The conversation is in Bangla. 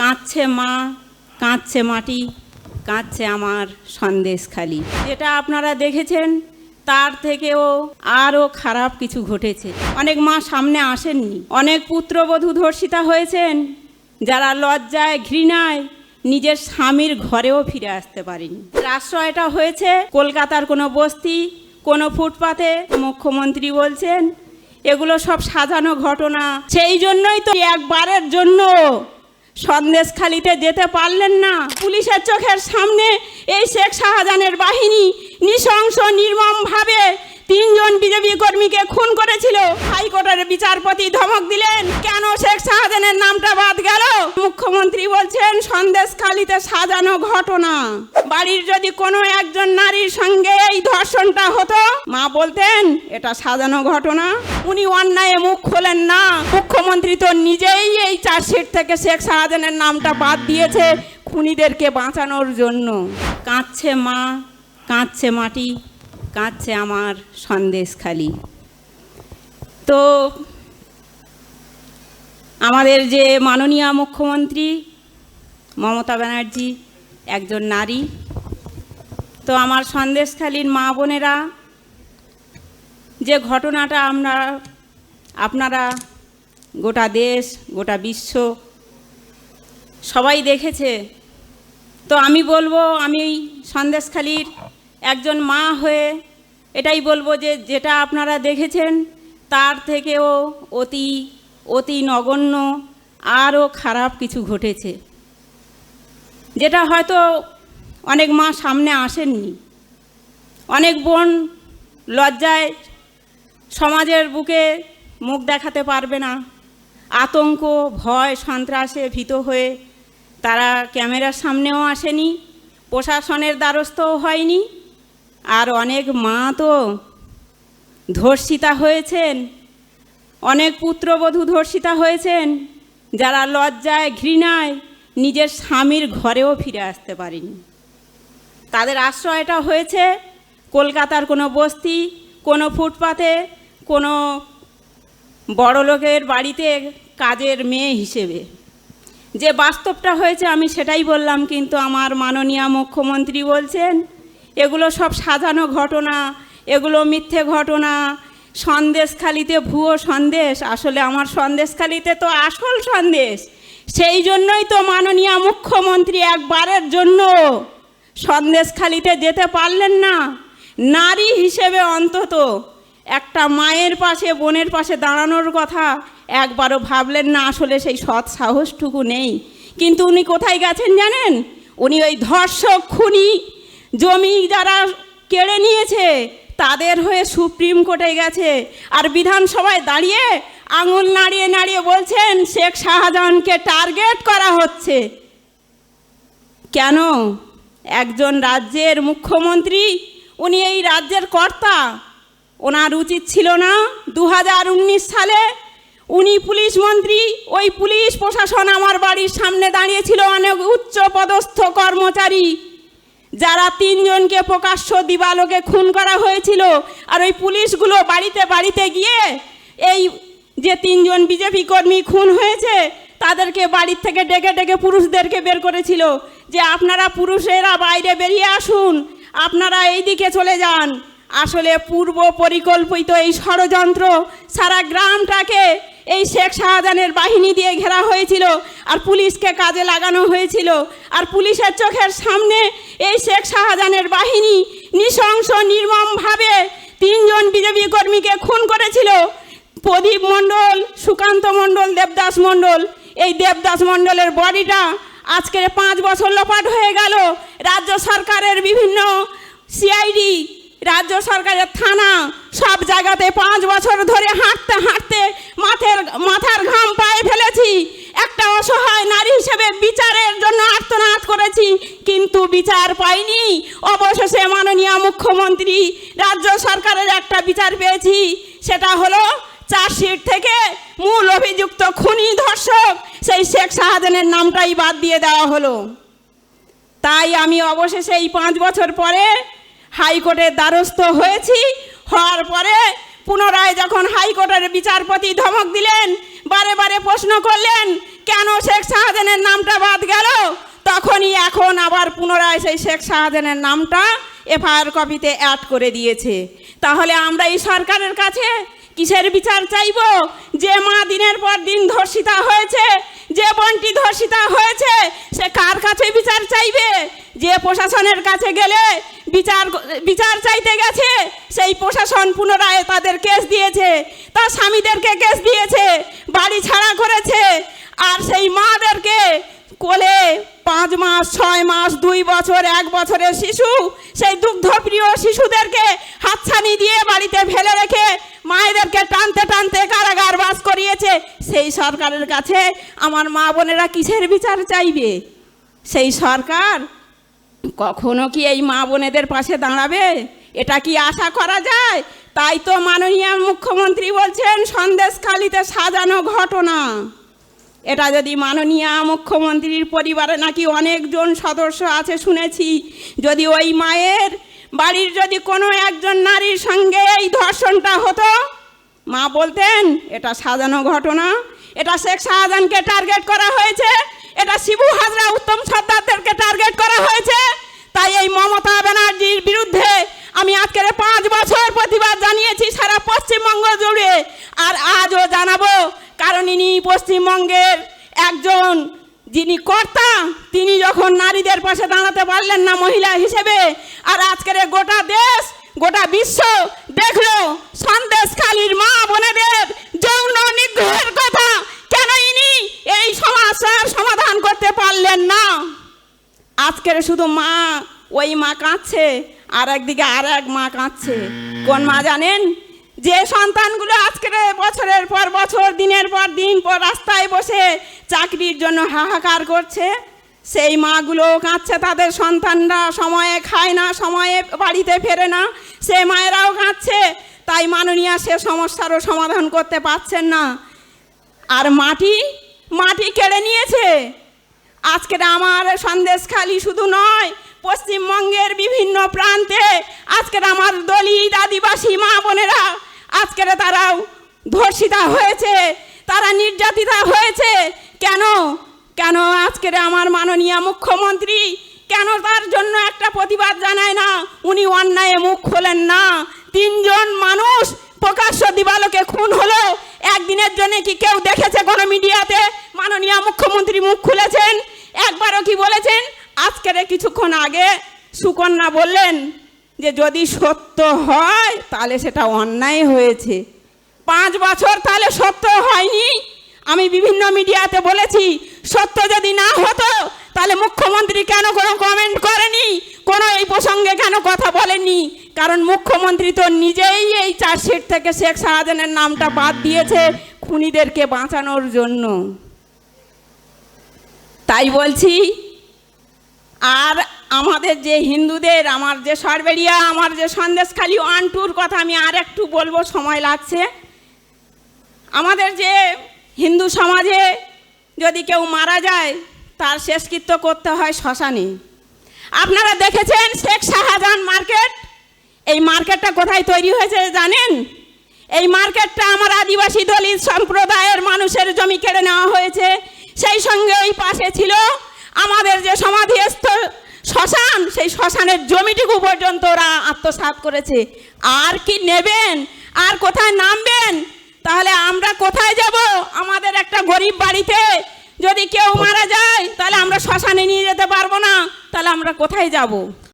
কাঁদছে মা, কাঁদছে মাটি, কাঁদছে আমার সন্দেশখালি যেটা আপনারা দেখেছেন, তার থেকেও আরও খারাপ কিছু ঘটেছে। অনেক মা সামনে আসেননি। অনেক পুত্রবধূ ধর্ষিতা হয়েছেন, যারা লজ্জায়, ঘৃণায় নিজের স্বামীর ঘরেও ফিরে আসতে পারেনি। আশ্রয়টা হয়েছে কলকাতার কোনো বস্তি, কোনো ফুটপাতে, মুখ্যমন্ত্রী বলছেন, এগুলো সব সাজানো ঘটনা। সেই জন্যই তো একবারের জন্য সন্দেশখালিতে যেতে পারলেন না। পুলিশের চোখের সামনে এই শেখ শাহজাহানের বাহিনী নৃশংস, নির্মমভাবে তিনজন বিজেপি কর্মীকে খুন করেছিল। হাইকোর্টের বিচারপতি ধমক দিলেন, কেন শেখ শাহজাহানের নামটা বাদ গেল? মুখ্যমন্ত্রী বলছেন সন্দেশখালিতে সাজানো ঘটনা। বাড়ির যদি কোনো একজন নারীর সঙ্গে এই ধর্ষণটা হতো। মা বলতেন, এটা সাজানো ঘটনা। উনি অন্যায় মুখ খোলেন না। মুখ্যমন্ত্রী তো নিজেই এই চার্জশিট থেকে শেখ শাহজাহানের নামটা বাদ দিয়েছে খুনিদেরকে বাঁচানোর জন্য। কাঁদছে মা, কাঁদছে মাটি, কাঁদছে আমার সন্দেশখালি তো আমাদের যে মাননীয় মুখ্যমন্ত্রী মমতা ব্যানার্জি, একজন নারী তো আমার সন্দেশখালীর মা বোনেরা, যে ঘটনাটা আমরা, আপনারা গোটা দেশ, গোটা বিশ্ব সবাই দেখেছে, তো আমি বলব, আমি সন্দেশখালীর একজন মা হয়ে এটাই বলব যে যেটা আপনারা দেখেছেন, তার থেকেও অতি অতি নগণ্য, আরও খারাপ কিছু ঘটেছে। যেটা হয়তো অনেক মা সামনে আসেননি। অনেক বোন লজ্জায় সমাজের বুকে মুখ দেখাতে পারবে না। আতঙ্ক, ভয়, সন্ত্রাসে ভীত হয়ে তারা ক্যামেরার সামনেও আসেনি, প্রশাসনের দ্বারস্থও হয়নি। আর অনেক মা তো ধর্ষিতা হয়েছেন, অনেক পুত্রবধূ ধর্ষিতা হয়েছেন, যারা লজ্জায়, ঘৃণায় নিজের স্বামীর ঘরেও ফিরে আসতে পারেনি। তাদের আশ্রয়টা হয়েছে কলকাতার কোনো বস্তি, কোনো ফুটপাতে, কোনো বড় লোকের বাড়িতে কাজের মেয়ে হিসেবে। যে বাস্তবটা হয়েছে আমি সেটাই বললাম, কিন্তু আমার মাননীয় মুখ্যমন্ত্রী বলছেন, এগুলো সব সাজানো ঘটনা, এগুলো মিথ্যে ঘটনা, সন্দেশখালিতে ভুয়ো সন্দেশ, আসলে আমার সন্দেশখালিতে তো আসল সন্দেশ। সেই জন্যই তো মাননীয় মুখ্যমন্ত্রী একবারের জন্য সন্দেশখালিতে যেতে পারলেন না। নারী হিসেবে অন্তত একটা মায়ের পাশে, বোনের পাশে দাঁড়ানোর কথা একবারও ভাবলেন না, আসলে সেই সৎ সাহসটুকু নেই। কিন্তু উনি কোথায় গেছেন জানেন? উনি ওই ধর্ষক খুনি জমি যারা কেড়ে নিয়েছে, তাদের হয়ে সুপ্রিম কোর্টে গেছে। আর বিধানসভায় দাঁড়িয়ে আঙুল নাড়িয়ে নাড়িয়ে বলছেন, শেখ শাহজাহানকে টার্গেট করা হচ্ছে। কেন? একজন রাজ্যের মুখ্যমন্ত্রী, উনি এই রাজ্যের কর্তা। ওনার উচিত ছিল না দু হাজার উনিশ সালে উনি পুলিশ মন্ত্রী, ওই পুলিশ প্রশাসন আমার বাড়ির সামনে দাঁড়িয়েছিল অনেক উচ্চ পদস্থ কর্মচারী, যারা তিনজনকে প্রকাশ্য দিবালোকে খুন করা হয়েছিল। আর ওই পুলিশগুলো বাড়িতে বাড়িতে গিয়ে এই যে তিনজন বিজেপি কর্মী খুন হয়েছে তাদেরকে বাড়ির থেকে ডেকে ডেকে পুরুষদেরকে বের করেছিল যে আপনারা পুরুষেরা বাইরে বেরিয়ে আসুন, আপনারা এই দিকে চলে যান। আসলে পূর্ব পরিকল্পিত এই ষড়যন্ত্র সারা গ্রামটাকে এই শেখ শাহজাহানের বাহিনী দিয়ে ঘেরা হয়েছিল আর পুলিশকে কাজে লাগানো হয়েছিল। আর পুলিশের চোখের সামনে এই শেখ শাহজাহানের বাহিনী নৃশংস, নির্মমভাবে তিনজন বিজেপি কর্মীকে খুন করেছিল। প্রদীপ মণ্ডল, সুকান্ত মণ্ডল, দেবদাস মণ্ডল এই দেবদাস মণ্ডলের বডিটা আজকে পাঁচ বছর লোপাট হয়ে গেল। রাজ্য সরকারের বিভিন্ন সিআইডি, রাজ্য সরকারের থানা, সব জায়গাতে পাঁচ বছর ধরে হাঁটতে হাঁটতে মাথার মাথার ঘাম পায়ে ফেলেছি। একটা অসহায় নারী হিসেবে বিচারের জন্য আর্তনাদ করেছি, কিন্তু বিচার পাইনি। অবশেষে মাননীয় মুখ্যমন্ত্রী, রাজ্য সরকারের একটা বিচার পেয়েছি। সেটা হলো চার্জশিট থেকে মূল অভিযুক্ত খুনি ধর্ষক, সেই শেখ শাহজাহানের নামটাই বাদ দিয়ে দেওয়া হলো। তাই আমি অবশেষে এই পাঁচ বছর পরে হাইকোর্টের দ্বারস্থ হয়েছি। হওয়ার পরে পুনরায় যখন হাইকোর্টের বিচারপতি ধমক দিলেন, বারে বারে প্রশ্ন করলেন, কেন শেখ শাহজাহানের নামটা বাদ গেল? তখনই এখন আবার পুনরায় সেই শেখ শাহজাহানের নামটা এফআইআর কপিতে অ্যাড করে দিয়েছে। তাহলে আমরা এই সরকারের কাছে কিসের বিচার চাইব? যে মা দিনের পর দিন ধর্ষিতা হয়েছে, যে বনটি ধর্ষিতা হয়েছে, সে কার কাছে বিচার চাইবে? যে প্রশাসনের কাছে গেলে বিচার বিচার চাইতে গেছে, সেই প্রশাসন পুনরায় তাদের কেস দিয়েছে। তার স্বামীদেরকে কেস দিয়েছে, বাড়ি ছাড়া করেছে। আর সেই মাদেরকে কোলে পাঁচ মাস, ছয় মাস, দুই বছর, এক বছরের শিশু, সেই দুগ্ধপ্রিয় শিশুদেরকে হাতছানি দিয়ে বাড়িতে ফেলে রেখে মায়েদেরকে টানতে টানতে কারাগার বাস করিয়েছে। সেই সরকারের কাছে আমার মা বোনেরা কিসের বিচার চাইবে? সেই সরকার কখনো কি এই মা বোনেদের পাশে দাঁড়াবে? এটা কি আশা করা যায়? তাই তো মাননীয় মুখ্যমন্ত্রী বলছেন, সন্দেশখালিতে সাজানো ঘটনা। এটা যদি মাননীয় মুখ্যমন্ত্রীর পরিবারে নাকি অনেকজন সদস্য আছে শুনেছি। যদি ওই মায়ের বাড়ির যদি কোনো একজন নারীর সঙ্গে এই ধর্ষণটা হতো, মা বলতেন, এটা সাজানো ঘটনা, এটা শেখ শাহজাহানকে টার্গেট করা হয়েছে, এটা শিবু হাজরা উত্তম সর্দারদেরকে টার্গেট করা হয়েছে, তাই এই মমতা ব্যানার্জির বিরুদ্ধে আমি আজকের পাঁচ বছর প্রতিবাদ জানিয়েছি সারা পশ্চিমবঙ্গ জুড়ে, আর আজও জানাব কারণ ইনি পশ্চিমবঙ্গের একজন যিনি কর্তা, তিনি যখন নারীদের পাশে দাঁড়াতে পারলেন না মহিলা হিসেবে, আর আজকের গোটা দেশ, গোটা বিশ্ব দেখল, সন্দেশখালীর মা বোনেদের যৌন নিগ্রহের কথা, কেন ইনি এই সমস্যার সমাধান করতে পারলেন না? আজকের শুধু মা, ওই মা কাঁদছে, আর একদিকে আর এক মা কাঁদছে। কোন মা জানেন? যে সন্তানগুলো আজকের বছরের পর বছর, দিনের পর দিন পর রাস্তায় বসে চাকরির জন্য হাহাকার করছে, সেই মাগুলো কাঁদছে তাদের সন্তানরা, সময়ে খায় না, সময়ে বাড়িতে ফেরে না, সে মায়েরাও কাঁদছে, তাই মাননীয় সে সমস্যারও সমাধান করতে পারছেন না। আর মাটি মাটি কেড়ে নিয়েছে। আজকের আমার সন্দেশখালি শুধু নয়, পশ্চিমবঙ্গের বিভিন্ন প্রান্তে আজকের আমার দলিত আদিবাসী তারাও ধর্ষিতা হয়েছে, তারা নির্যাতিতা হয়েছে। কেন? কেন আজকের আমার মাননীয় মুখ্যমন্ত্রী কেন তার জন্য একটা প্রতিবাদ জানায় না? উনি অন্যায়ে মুখ খোলেন না। তিনজন মানুষ প্রকাশ্য দিবালোকে খুন হলো। একদিনের জন্য কি কেউ দেখেছে কোনো মিডিয়াতে? মাননীয় মুখ্যমন্ত্রী মুখ খুলেছেন। একবারও কি বলেছেন? আজকের কিছুক্ষণ আগে সুকন্যা বললেন যে যদি সত্য হয়, তাহলে সেটা অন্যায় হয়েছে। পাঁচ বছর তাহলে সত্য হয়নি? আমি বিভিন্ন মিডিয়াতে বলেছি, সত্য যদি না হতো, তাহলে মুখ্যমন্ত্রী কেন কোনো কমেন্ট করেনি? কোনো এই প্রসঙ্গে কেন কথা বলেনি কারণ মুখ্যমন্ত্রী তো নিজেই এই চার্জশিট থেকে শেখ শাহজাহানের নামটা বাদ দিয়েছে খুনিদেরকে বাঁচানোর জন্য। তাই বলছি, আর আমাদের যে হিন্দুদের, আমার যে সরবেরিয়া আমার যে সন্দেশখালি ওয়ান টুর কথা আমি আর একটু বলব, সময় লাগছে। আমাদের যে হিন্দু সমাজে যদি কেউ মারা যায়, তার শেষকৃত্য করতে হয় শ্মশানে। আপনারা দেখেছেন শেখ শাহজাহান মার্কেট? এই মার্কেটটা কোথায় তৈরি হয়েছে জানেন? এই মার্কেটটা আমার আদিবাসী দলিত সম্প্রদায়ের মানুষের জমি কেড়ে নেওয়া হয়েছে। সেই সঙ্গে ওই পাশে ছিল আমাদের যে সমাধিস্থ শ্মশান, সেই শ্মশানের জমিটুকু পর্যন্ত ওরা আত্মসাৎ করেছে। আর কি নেবেন? আর কোথায় নামবেন? তাহলে আমরা কোথায় যাব? আমাদের একটা গরিব বাড়িতে। যদি কেউ মারা যায়, তাহলে আমরা শ্মশানে নিয়ে যেতে পারব না। তাহলে আমরা কোথায় যাব?